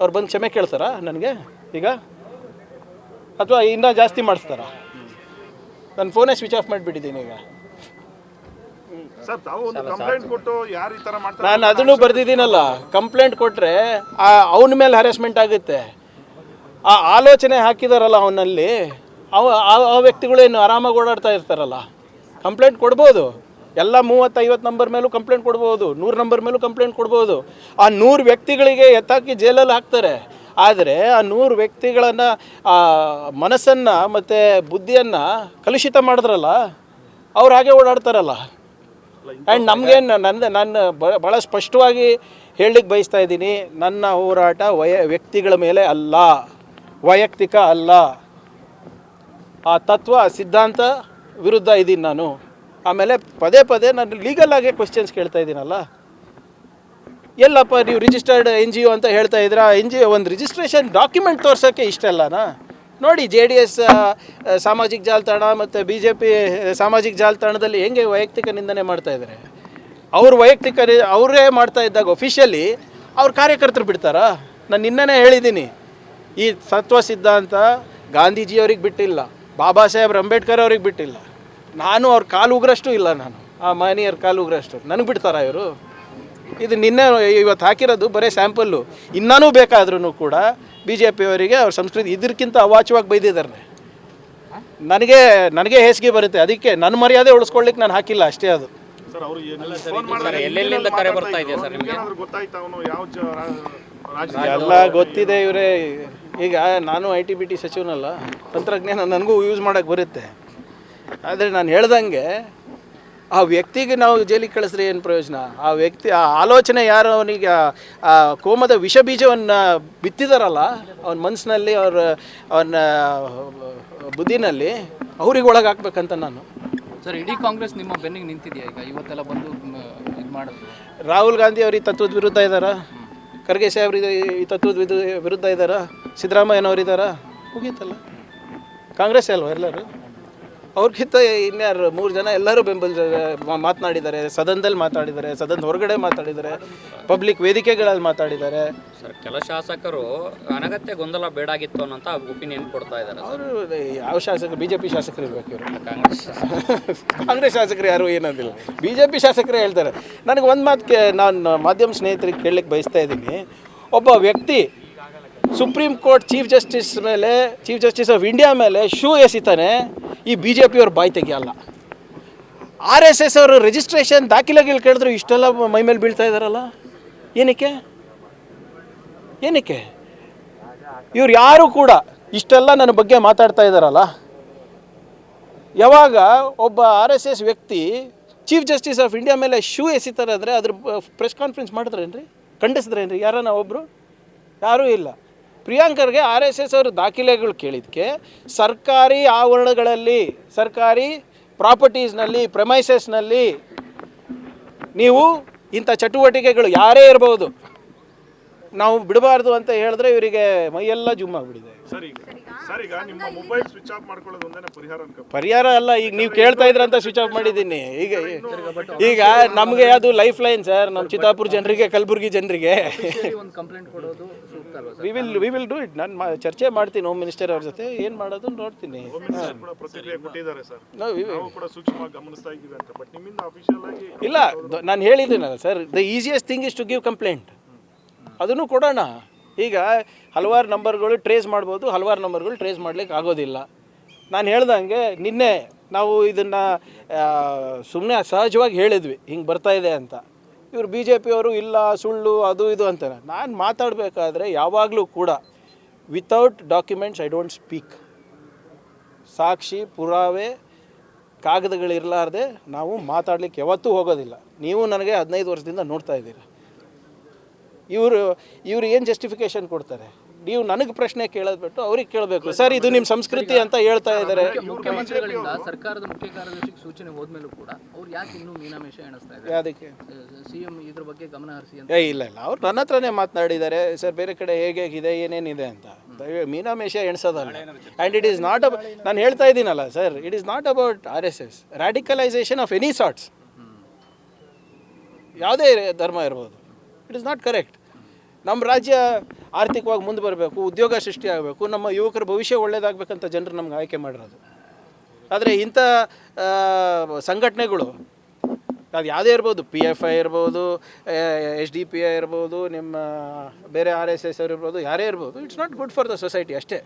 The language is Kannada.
ಅವ್ರು ಬಂದು ಕ್ಷಮೆ ಕೇಳ್ತಾರಾ ನನಗೆ? ಈಗ? ಅಥವಾ ಇನ್ನೂ ಜಾಸ್ತಿ ಮಾಡಿಸ್ತಾರಾ? ನನ್ನ ಫೋನೇ ಸ್ವಿಚ್ ಆಫ್ ಮಾಡಿಬಿಟ್ಟಿದ್ದೀನಿ ಈಗ. ಸರ್ ತಾವು ಒಂದು ಕಂಪ್ಲೇಂಟ್ ಕೊಟ್ಟು ಯಾರು ತರ ಮಾಡ್ತಾರೆ? ನಾನು ಅದನ್ನು ಬರ್ದಿದ್ದೀನಲ್ಲ. ಕಂಪ್ಲೇಂಟ್ ಕೊಟ್ಟರೆ ಅವನ ಮೇಲೆ ಹ್ಯಾರಾಸ್ಮೆಂಟ್ ಆಗುತ್ತೆ. ಆ ಆಲೋಚನೆ ಹಾಕಿದಾರಲ್ಲ ಅವನಲ್ಲಿ. ಅವ ಆ- ಆ ವ್ಯಕ್ತಿಗಳೇನು ಆರಾಮಾಗಿ ಓಡಾಡ್ತಾ ಇರ್ತಾರಲ್ಲ. ಕಂಪ್ಲೇಂಟ್ ಕೊಡ್ಬೋದು. ಎಲ್ಲ ಮೂವತ್ತು ಐವತ್ತು ನಂಬರ್ ಮೇಲೂ ಕಂಪ್ಲೇಂಟ್ ಕೊಡ್ಬೋದು, ನೂರು ನಂಬರ್ ಮೇಲೂ ಕಂಪ್ಲೇಂಟ್ ಕೊಡ್ಬೋದು. ಆ ನೂರು ವ್ಯಕ್ತಿಗಳಿಗೆ ಎತ್ತಾಕಿ ಜೈಲಲ್ಲಿ ಹಾಕ್ತಾರೆ. ಆದರೆ ಆ ನೂರು ಆ ಮನಸ್ಸನ್ನು ಮತ್ತು ಬುದ್ಧಿಯನ್ನು ಕಲುಷಿತ ಮಾಡಿದ್ರಲ್ಲ, ಅವ್ರು ಹಾಗೆ ಓಡಾಡ್ತಾರಲ್ಲ. ಆ್ಯಂಡ್ ನಮಗೇನು ನನ್ನ ನಾನು ಬ- ಭಾಳ ಸ್ಪಷ್ಟವಾಗಿ ಹೇಳಲಿಕ್ಕೆ ಬಯಸ್ತಾ ಇದ್ದೀನಿ, ನನ್ನ ಹೋರಾಟ ವಯ, ವ್ಯಕ್ತಿಗಳ ಮೇಲೆ ಅಲ್ಲ, ವೈಯಕ್ತಿಕ ಅಲ್ಲ. ಆ ತತ್ವ, ಸಿದ್ಧಾಂತ ವಿರುದ್ಧ ಇದ್ದೀನಿ ನಾನು. ಆಮೇಲೆ ಪದೇ ಪದೇ ನಾನು ಲೀಗಲ್ ಆಗಿ ಕ್ವಶನ್ಸ್ ಕೇಳ್ತಾ ಇದ್ದೀನಲ್ಲ? ಎಲ್ಲಪ್ಪ ನೀವು ರಿಜಿಸ್ಟರ್ಡ್ ಎನ್ ಜಿ ಒ ಅಂತ ಹೇಳ್ತಾ ಇದ್ದೀರಾ? ಎನ್ ಜಿ ಒ ಒಂದು ರಿಜಿಸ್ಟ್ರೇಷನ್ ಡಾಕ್ಯುಮೆಂಟ್ ತೋರ್ಸೋಕ್ಕೆ ಇಷ್ಟಲ್ಲನಾ ನೋಡಿ ಜೆ ಡಿ ಎಸ್ ಸಾಮಾಜಿಕ ಜಾಲತಾಣ ಮತ್ತು ಬಿ ಜೆ ಪಿ ಸಾಮಾಜಿಕ ಜಾಲತಾಣದಲ್ಲಿ ಹೆಂಗೆ ವೈಯಕ್ತಿಕ ನಿಂದನೆ ಮಾಡ್ತಾ ಇದ್ದಾರೆ? ಅವ್ರ ವೈಯಕ್ತಿಕ ಅವರೇ ಮಾಡ್ತಾ ಇದ್ದಾಗ ಒಫಿಷಿಯಲಿ ಅವ್ರ ಕಾರ್ಯಕರ್ತರು ಬಿಡ್ತಾರಾ? ನಾನು ನಿನ್ನೆನೇ ಹೇಳಿದ್ದೀನಿ. ಈ ಸತ್ವ ಸಿದ್ಧಾಂತ ಗಾಂಧೀಜಿಯವ್ರಿಗೆ ಬಿಟ್ಟಿಲ್ಲ, ಬಾಬಾ ಸಾಹೇಬ್ ಅಂಬೇಡ್ಕರ್ ಅವ್ರಿಗೆ ಬಿಟ್ಟಿಲ್ಲ. ನಾನು ಅವ್ರ ಕಾಲು ಉಗ್ರಷ್ಟು ಇಲ್ಲ ನಾನು. ಆ ಮಾನಿಯರ್ ಕಾಲು ಉಗ್ರಷ್ಟು. ನನಗೆ ಬಿಡ್ತಾರ ಇವರು? ಇದು ನಿನ್ನೆ ಇವತ್ತು ಹಾಕಿರೋದು ಬರೀ ಸ್ಯಾಂಪಲ್ಲು. ಇನ್ನೂ ಬೇಕಾದ್ರೂ ಕೂಡ ಬಿ ಜೆ ಪಿಯವರಿಗೆ ಅವ್ರ ಸಂಸ್ಕೃತಿ ಇದಕ್ಕಿಂತ ಅವಾಚವಾಗಿ ಬೈದಿದ್ದಾರೆ ನನಗೆ ನನಗೆ ಹೇಸಿಗೆ ಬರುತ್ತೆ. ಅದಕ್ಕೆ ನನ್ನ ಮರ್ಯಾದೆ ಉಳಿಸ್ಕೊಳ್ಳಿಕ್ಕೆ ನಾನು ಹಾಕಿಲ್ಲ ಅಷ್ಟೇ ಅದು. ಸರ್ ಅವರು ಫೋನ್ ಮಾಡಿದ್ರೆ ಎಲ್ಲೆಲ್ಲಿಂದ ಕರೆ ಬರ್ತಾ ಇದೆಯಾ ಸರ್ ನಿಮ್ಗೆ? ಏನಾದ್ರು ಗೊತ್ತಾಯ್ತಾ ಅವನು? ಯಾವ ಜ- ಎಲ್ಲ ಗೊತ್ತಿದೆ ಇವರೇ. ಈಗ ನಾನು ಐ ಟಿ ಬಿ ಟಿ ಸಚಿವನಲ್ಲ. ತಂತ್ರಜ್ಞಾನ ನನಗೂ ಯೂಸ್ ಮಾಡೋಕ್ಕೆ ಬರುತ್ತೆ. ಆದರೆ ನಾನು ಹೇಳ್ದಂಗೆ ಆ ವ್ಯಕ್ತಿಗೆ ನಾವು ಜೈಲಿಗೆ ಕಳಿಸ್ರೆ ಏನು ಪ್ರಯೋಜನ? ಆ ವ್ಯಕ್ತಿ ಆ ಆಲೋಚನೆ ಯಾರು ಅವನಿಗೆ ಆ- ಕೋಮದ ವಿಷ ಬೀಜವನ್ನು ಬಿತ್ತಿದಾರಲ್ಲ ಅವನ ಮನಸ್ಸಿನಲ್ಲಿ ಅವ್ರ ಅವನ ಬುದ್ಧಿನಲ್ಲಿ ಅವ್ರಿಗೆ ಒಳಗಾಕ್ಬೇಕಂತ ನಾನು. ಸರ್ ಇಡೀ ಕಾಂಗ್ರೆಸ್ ನಿಮ್ಮ ಬೆನ್ನಿಗೆ ನಿಂತಿದೆಯಾ ಈಗ? ಇವತ್ತೆಲ್ಲ ಬಂದು ಇದು ಮಾಡೋದು ರಾಹುಲ್ ಗಾಂಧಿ ಅವರು ಈ ತತ್ವದ ವಿರುದ್ಧ ಇದ್ದಾರಾ ಖರ್ಗೆ ಸಾಹೇಬ್ರ ಈ ತತ್ವದ ವಿರುದ್ಧ ವಿರುದ್ಧ ಇದ್ದಾರಾ ಸಿದ್ದರಾಮಯ್ಯನವ್ರು ಇದ್ದಾರಾ ಮುಗೀತಲ್ಲ. ಕಾಂಗ್ರೆಸ್ ಅಲ್ವಾ ಎಲ್ಲರೂ? ಅವ್ರಿಗಿಂತ ಇನ್ಯಾರು ಮೂರು ಜನ ಎಲ್ಲರೂ ಬೆಂಬಲ ಮಾತನಾಡಿದ್ದಾರೆ. ಸದನದಲ್ಲಿ ಮಾತಾಡಿದ್ದಾರೆ ಸದನದ ಹೊರಗಡೆ ಮಾತಾಡಿದ್ದಾರೆ ಪಬ್ಲಿಕ್ ವೇದಿಕೆಗಳಲ್ಲಿ ಮಾತಾಡಿದ್ದಾರೆ. ಸರ್ ಕೆಲ ಶಾಸಕರು ಅನಗತ್ಯ ಗೊಂದಲ ಬೇಡಾಗಿತ್ತು ಅನ್ನೋಂಥ ಒಪಿನಿಯನ್ ಕೊಡ್ತಾ ಇದ್ದಾರೆ ಅವರು ಯಾವ ಶಾಸಕರು ಬಿ ಜೆ ಪಿ ಶಾಸಕರು ಇರ್ಬೇಕು ಇವರು. ಕಾಂಗ್ರೆಸ್ ಕಾಂಗ್ರೆಸ್ ಶಾಸಕರು ಯಾರು ಏನಂದಿಲ್ಲ. ಬಿ ಜೆ ಪಿ ಶಾಸಕರೇ ಹೇಳ್ತಾರೆ. ನನಗೆ ಒಂದು ಮಾತು ನಾನು ಮಾಧ್ಯಮ ಸ್ನೇಹಿತರಿಗೆ ಕೇಳಲಿಕ್ಕೆ ಬಯಸ್ತಾ ಇದ್ದೀನಿ. ಒಬ್ಬ ವ್ಯಕ್ತಿ ಸುಪ್ರೀಂ ಕೋರ್ಟ್ ಚೀಫ್ ಜಸ್ಟಿಸ್ ಮೇಲೆ, ಚೀಫ್ ಜಸ್ಟಿಸ್ ಆಫ್ ಇಂಡಿಯಾ ಮೇಲೆ ಶೂ ಎಸಿತಾನೆ, ಈ ಬಿ ಜೆ ಪಿಯವ್ರ ಬಾಯಿ ತೆಗಿಯಲ್ಲ. ಆರ್ ಎಸ್ ಎಸ್ ಅವರು ರಿಜಿಸ್ಟ್ರೇಷನ್ ದಾಖಲೆಗಳು ಕೇಳಿದ್ರು ಇಷ್ಟೆಲ್ಲ ಮೈ ಮೇಲೆ ಬೀಳ್ತಾ ಇದ್ದಾರಲ್ಲ ಏನಕ್ಕೆ? ಏನಕ್ಕೆ? ಇವ್ರು ಯಾರು ಕೂಡ ಇಷ್ಟೆಲ್ಲ ನನ್ನ ಬಗ್ಗೆ ಮಾತಾಡ್ತಾ ಇದ್ದಾರಲ್ಲ ಯಾವಾಗ ಒಬ್ಬ ಆರ್ ಎಸ್ ಎಸ್ ವ್ಯಕ್ತಿ ಚೀಫ್ ಜಸ್ಟಿಸ್ ಆಫ್ ಇಂಡಿಯಾ ಮೇಲೆ ಶೂ ಎಸಿತಾರೆ ಅಂದರೆ ಅದ್ರ ಪ್ರೆಸ್ ಕಾನ್ಫರೆನ್ಸ್ ಮಾಡಿದ್ರೇನ್ರಿ? ಖಂಡಿಸಿದ್ರೇನ್ರಿ? ಯಾರನ್ನ ಒಬ್ಬರು ಯಾರೂ ಇಲ್ಲ. ಪ್ರಿಯಾಂಕರ್ಗೆ ಆರ್ ಎಸ್ ಎಸ್ ಅವರು ದಾಖಲೆಗಳು ಕೇಳಿದ್ದಕ್ಕೆ ಸರ್ಕಾರಿ ಆವರಣಗಳಲ್ಲಿ, ಸರ್ಕಾರಿ ಪ್ರಾಪರ್ಟೀಸ್ನಲ್ಲಿ ಪ್ರಮೈಸಸ್ನಲ್ಲಿ ನೀವು ಇಂಥ ಚಟುವಟಿಕೆಗಳು ಯಾರೇ ಇರ್ಬೋದು ನಾವು ಬಿಡಬಾರ್ದು ಅಂತ ಹೇಳಿದ್ರೆ ಇವರಿಗೆ ಮೈಯೆಲ್ಲ ಜುಮ್ ಆಗಿಬಿಟ್ಟಿದೆ. ಸರಿ ಈಗ ಸರ್ ಈಗ ನಿಮ್ಮ ಮೊಬೈಲ್ ಸ್ವಿಚ್ ಆಫ್ ಮಾಡ್ಕೊಳ್ಳೋದು ಒಂದೇನೆ ಪರಿಹಾರ ಅಲ್ಲ ಈಗ ನೀವು ಕೇಳ್ತಾ ಇದ್ರಂತ ಸ್ವಿಚ್ ಆಫ್ ಮಾಡಿದ್ದೀನಿ. ಈಗ ಈಗ ನಮಗೆ ಅದು ಲೈಫ್ ಲೈನ್ ಸರ್ ನಮ್ಮ ಚಿತ್ತಾಪುರ ಜನರಿಗೆ ಕಲಬುರಗಿ ಜನರಿಗೆ. ಒಂದು ಕಂಪ್ಲೇಂಟ್ ಕೊಡೋದು ಸೂಕ್ತ ಅಲ್ವಾ we will we will do it ನಾನು ಚರ್ಚೆ ಮಾಡ್ತೀನಿ ಹೋಮ್ ಮಿನಿಸ್ಟರ್ ಅವ್ರ ಜೊತೆ ಏನು ಮಾಡೋದು ನೋಡ್ತೀನಿ. ಮಿನಿಸ್ಟರ್ ಕೂಡ ಪ್ರತಿಕ್ರಿಯೆ ಕೊಟ್ಟಿದ್ದಾರೆ ಸರ್ ನಾವು ಕೂಡ ಸೂಕ್ಷ್ಮವಾಗಿ ಗಮನಿಸ್ತಾ ಇದ್ದೀವಿ ಅಂತ ಬಟ್ ನಿಮ್ಮಿಂದ ಅಫಿಷಿಯಲ್ ಆಗಿ ಇಲ್ಲ ನಾನು ಹೇಳಿದ್ದೀನಲ್ಲ sir the easiest thing is to give complaint ಅದನ್ನು ಕೊಡೋಣ ಈಗ ಹಲವಾರು ನಂಬರ್ಗಳು ಟ್ರೇಸ್ ಮಾಡ್ಬೋದು, ಹಲವಾರು ನಂಬರ್ಗಳು ಟ್ರೇಸ್ ಮಾಡ್ಲಿಕ್ಕೆ ಆಗೋದಿಲ್ಲ. ನಾನು ಹೇಳ್ದಂಗೆ ನಿನ್ನೆ ನಾವು ಇದನ್ನು ಸುಮ್ಮನೆ ಸಹಜವಾಗಿ ಹೇಳಿದ್ವಿ, ಹಿಂಗೆ ಬರ್ತಾ ಇದೆ ಅಂತ. ಇವರು ಬಿ ಜೆ ಪಿಯವರು ಇಲ್ಲ, ಸುಳ್ಳು, ಅದು ಇದು ಅಂತಾರೆ. ನಾನು ಮಾತಾಡಬೇಕಾದ್ರೆ ಯಾವಾಗಲೂ ಕೂಡ without documents I don't speak ಸಾಕ್ಷಿ, ಪುರಾವೆ, ಕಾಗದಗಳಿರಲಾರ್ದೆ ನಾವು ಮಾತಾಡ್ಲಿಕ್ಕೆ ಯಾವತ್ತೂ ಹೋಗೋದಿಲ್ಲ. ನೀವು ನನಗೆ ಹದಿನೈದು ವರ್ಷದಿಂದ ನೋಡ್ತಾ ಇದ್ದೀರಾ. ಇವರು ಇವರು ಏನು ಜಸ್ಟಿಫಿಕೇಶನ್ ಕೊಡ್ತಾರೆ? ನೀವು ನನಗೆ ಪ್ರಶ್ನೆ ಕೇಳೋದು ಬಿಟ್ಟು ಅವ್ರಿಗೆ ಕೇಳಬೇಕು. ಸರ್ ಇದು ನಿಮ್ಮ ಸಂಸ್ಕೃತಿ ಅಂತ ಹೇಳ್ತಾ ಇದ್ದಾರೆ ಮುಖ್ಯಮಂತ್ರಿಗಳಿಂದ ಸರ್ಕಾರದ ಮುಖ್ಯ ಕಾರ್ಯದರ್ಶಿಗೆ ಸೂಚನೆ ಹೋದ್ಮೇಲೂ ಕೂಡ ಅವ್ರು ಯಾಕೆ ಇನ್ನೂ ಮೀನಾಮೇಶ ಎಣಿಸ್ತಾ ಇದ್ದಾರೆ? ಅದಕ್ಕೆ ಸಿಎಂ ಇದ್ರ ಬಗ್ಗೆ ಗಮನ ಹರಿಸಿ ಅಂತ. ಏ ಇಲ್ಲ ಇಲ್ಲ. ಅವ್ರು ನನ್ನ ಹತ್ರನೇ ಮಾತನಾಡಿದ್ದಾರೆ. ಸರ್ ಬೇರೆ ಕಡೆ ಹೇಗೆ ಹೇಗಿದೆ ಏನೇನಿದೆ ಅಂತ. ಮೀನಾಮೇಶ ಮೀನಾಮೇಷ ಎಣಿಸೋದಲ್ಲ. ಆ್ಯಂಡ್ ಇಟ್ ಈಸ್ ನಾಟ್ ಅಬ ನಾನು ಹೇಳ್ತಾ ಇದ್ದೀನಲ್ಲ sir it is not about R S S radicalisation of any sorts ಯಾವುದೇ ಧರ್ಮ ಇರ್ಬೋದು. ಇಟ್ ಇಸ್ ನಾಟ್ ಕರೆಕ್ಟ್ ನಮ್ಮ ರಾಜ್ಯ ಆರ್ಥಿಕವಾಗಿ ಮುಂದೆ ಬರಬೇಕು, ಉದ್ಯೋಗ ಸೃಷ್ಟಿ ಆಗಬೇಕು, ನಮ್ಮ ಯುವಕರ ಭವಿಷ್ಯ ಒಳ್ಳೇದಾಗಬೇಕಂತ ಜನರು ನಮ್ಗೆ ಆಯ್ಕೆ ಮಾಡಿರೋದು. ಆದರೆ ಇಂಥ ಸಂಘಟನೆಗಳು, ಅದು ಯಾವುದೇ ಇರ್ಬೋದು ಪಿ ಎಫ್ ಐ ಇರ್ಬೋದು ಎಚ್ ಡಿ ಪಿ ಐ ಇರ್ಬೋದು, ನಿಮ್ಮ ಬೇರೆ ಆರ್ ಎಸ್ ಎಸ್ ಇರ್ಬೋದು, ಯಾರೇ ಇರ್ಬೋದು it's not good for the society ಅಷ್ಟೇ.